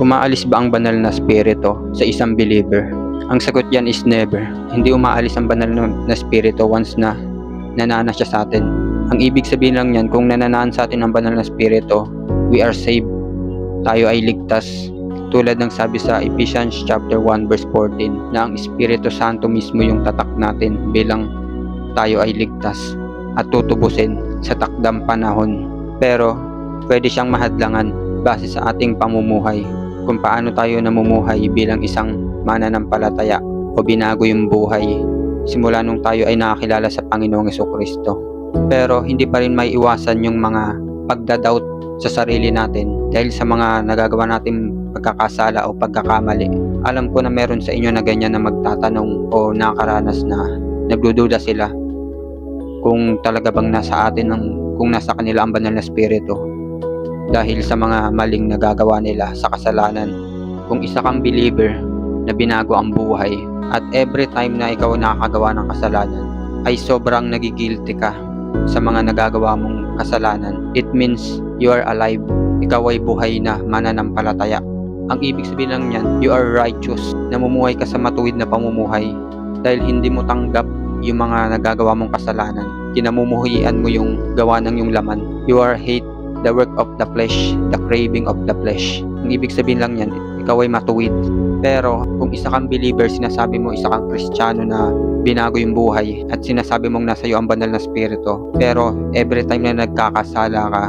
Umaalis ba ang banal na spirito sa isang believer? Ang sagot yan is never. Hindi umaalis ang banal na, spirito once na nanana siya sa atin. Ang ibig sabihin lang yan, kung nananaan sa atin ang banal na spirito, we are saved. Tayo ay ligtas. Tulad ng sabi sa Ephesians chapter 1 verse 14 na ang Espiritu Santo mismo yung tatak natin bilang tayo ay ligtas at tutubusin sa takdang panahon. Pero pwede siyang mahadlangan base sa ating pamumuhay kung paano tayo namumuhay bilang isang mananampalataya o binago yung buhay simula nung tayo ay nakakilala sa Panginoong Kristo. Pero hindi pa rin may iwasan yung mga pagdadoubt sa sarili natin dahil sa mga nagagawa natin pagkakasala o pagkakamali. Alam ko na meron sa inyo na ganyan na magtatanong o nakaranas na nagdududa sila kung talaga bang nasa atin ng kung nasa kanila ang banal na spirito dahil sa mga maling nagagawa nila sa kasalanan. Kung isa kang believer na binago ang buhay at every time na ikaw nakakagawa ng kasalanan ay sobrang nagigilty ka sa mga nagagawa mong kasalanan. It means you are alive. Ikaw ay buhay na mananampalataya. Ang ibig sabihin lang niyan, you are righteous. Namumuhay ka sa matuwid na pamumuhay dahil hindi mo tanggap yung mga nagagawa mong kasalanan. Kinamumuhian mo yung gawa ng yung laman. You are hate the work of the flesh, the craving of the flesh. Ang ibig sabihin lang yan, ikaw ay matuwid. Pero kung isa kang believer, sinasabi mo isa kang kristyano na binago yung buhay at sinasabi mong nasa iyo ang banal na spirito. Pero every time na nagkakasala ka,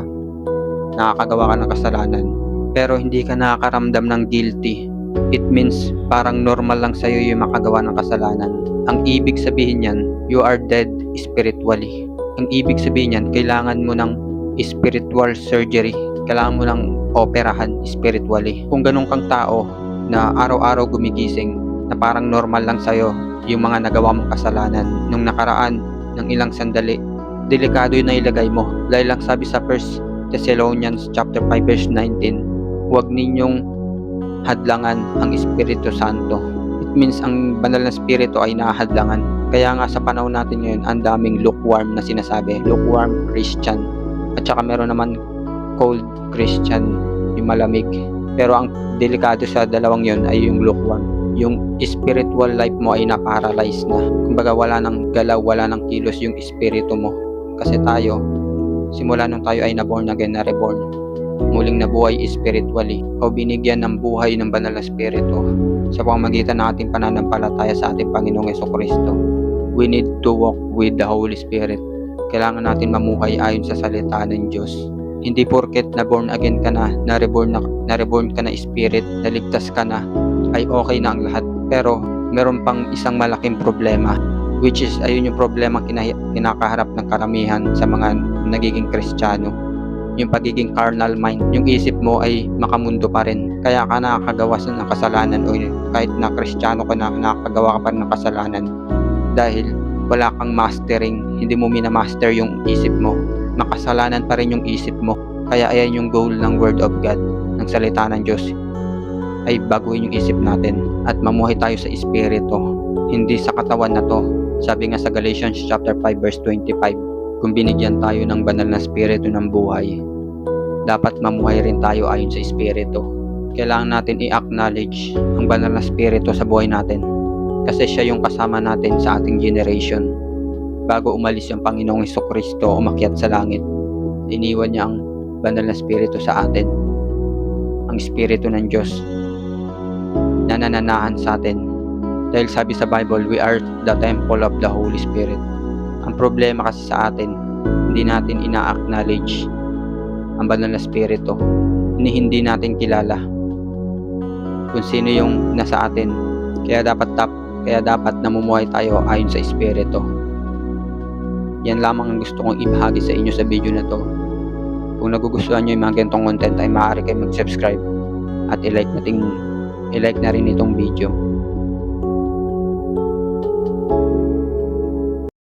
nakakagawa ka ng kasalanan, pero hindi ka nakakaramdam ng guilty. It means parang normal lang sa'yo yung makagawa ng kasalanan. Ang ibig sabihin yan, you are dead spiritually. Ang ibig sabihin yan, kailangan mo ng spiritual surgery. Kailangan mo ng operahan spiritually. Kung ganun kang tao na araw-araw gumigising na parang normal lang sa'yo yung mga nagawa mong kasalanan nung nakaraan ng ilang sandali, delikado yun na ilagay mo. Dahil lang sabi sa 1 Thessalonians chapter 5 verse 19, huwag ninyong hadlangan ang Espiritu Santo. It means ang banal na spirito ay nahadlangan. Kaya nga sa panahon natin ngayon, ang daming lukewarm na sinasabi, lukewarm Christian. At saka meron naman cold Christian, yung malamig. Pero ang delikado sa dalawang yon ay yung lukewarm. Yung spiritual life mo ay na-paralyze na. Kumbaga wala nang galaw, wala nang kilos yung espiritu mo. Kasi tayo, simula nung tayo ay naborn again, na reborn, muling nabuhay spiritually o binigyan ng buhay ng banal na spirito sa pamamagitan ng ating pananampalataya sa ating Panginoong Yeso Kristo. We need to walk with the Holy Spirit. Kailangan natin mamuhay ayon sa salita ng Diyos. Hindi porket na born again ka na, na reborn, na, na reborn ka na spirit, naligtas ka na, ay okay na ang lahat. Pero meron pang isang malaking problema which is ayun yung problema kina- kinakaharap ng karamihan sa mga nagiging kristyano yung pagiging carnal mind, yung isip mo ay makamundo pa rin. Kaya ka nakakagawa ng kasalanan o kahit na kristyano ka na nakakagawa ka pa ng kasalanan dahil wala kang mastering, hindi mo minamaster yung isip mo. Makasalanan pa rin yung isip mo. Kaya ayan yung goal ng Word of God, ng salita ng Diyos ay baguhin yung isip natin at mamuhay tayo sa espiritu, hindi sa katawan na to. Sabi nga sa Galatians chapter 5 verse 25, kung binigyan tayo ng banal na spirito ng buhay, dapat mamuhay rin tayo ayon sa espiritu. Kailangan natin i-acknowledge ang banal na spirito sa buhay natin kasi siya yung kasama natin sa ating generation. Bago umalis yung Panginoong Heso Kristo umakyat sa langit, iniwan niya ang banal na spirito sa atin. Ang spirito ng Diyos na nananahan sa atin. Dahil sabi sa Bible, we are the temple of the Holy Spirit. Ang problema kasi sa atin, hindi natin ina-acknowledge ang banal na spirito. Hindi, hindi natin kilala kung sino yung nasa atin. Kaya dapat tap, kaya dapat namumuhay tayo ayon sa espiritu. Yan lamang ang gusto kong ibahagi sa inyo sa video na to. Kung nagugustuhan nyo yung mga ganitong content ay maaari kayo mag-subscribe at i-like nating i-like na rin itong video.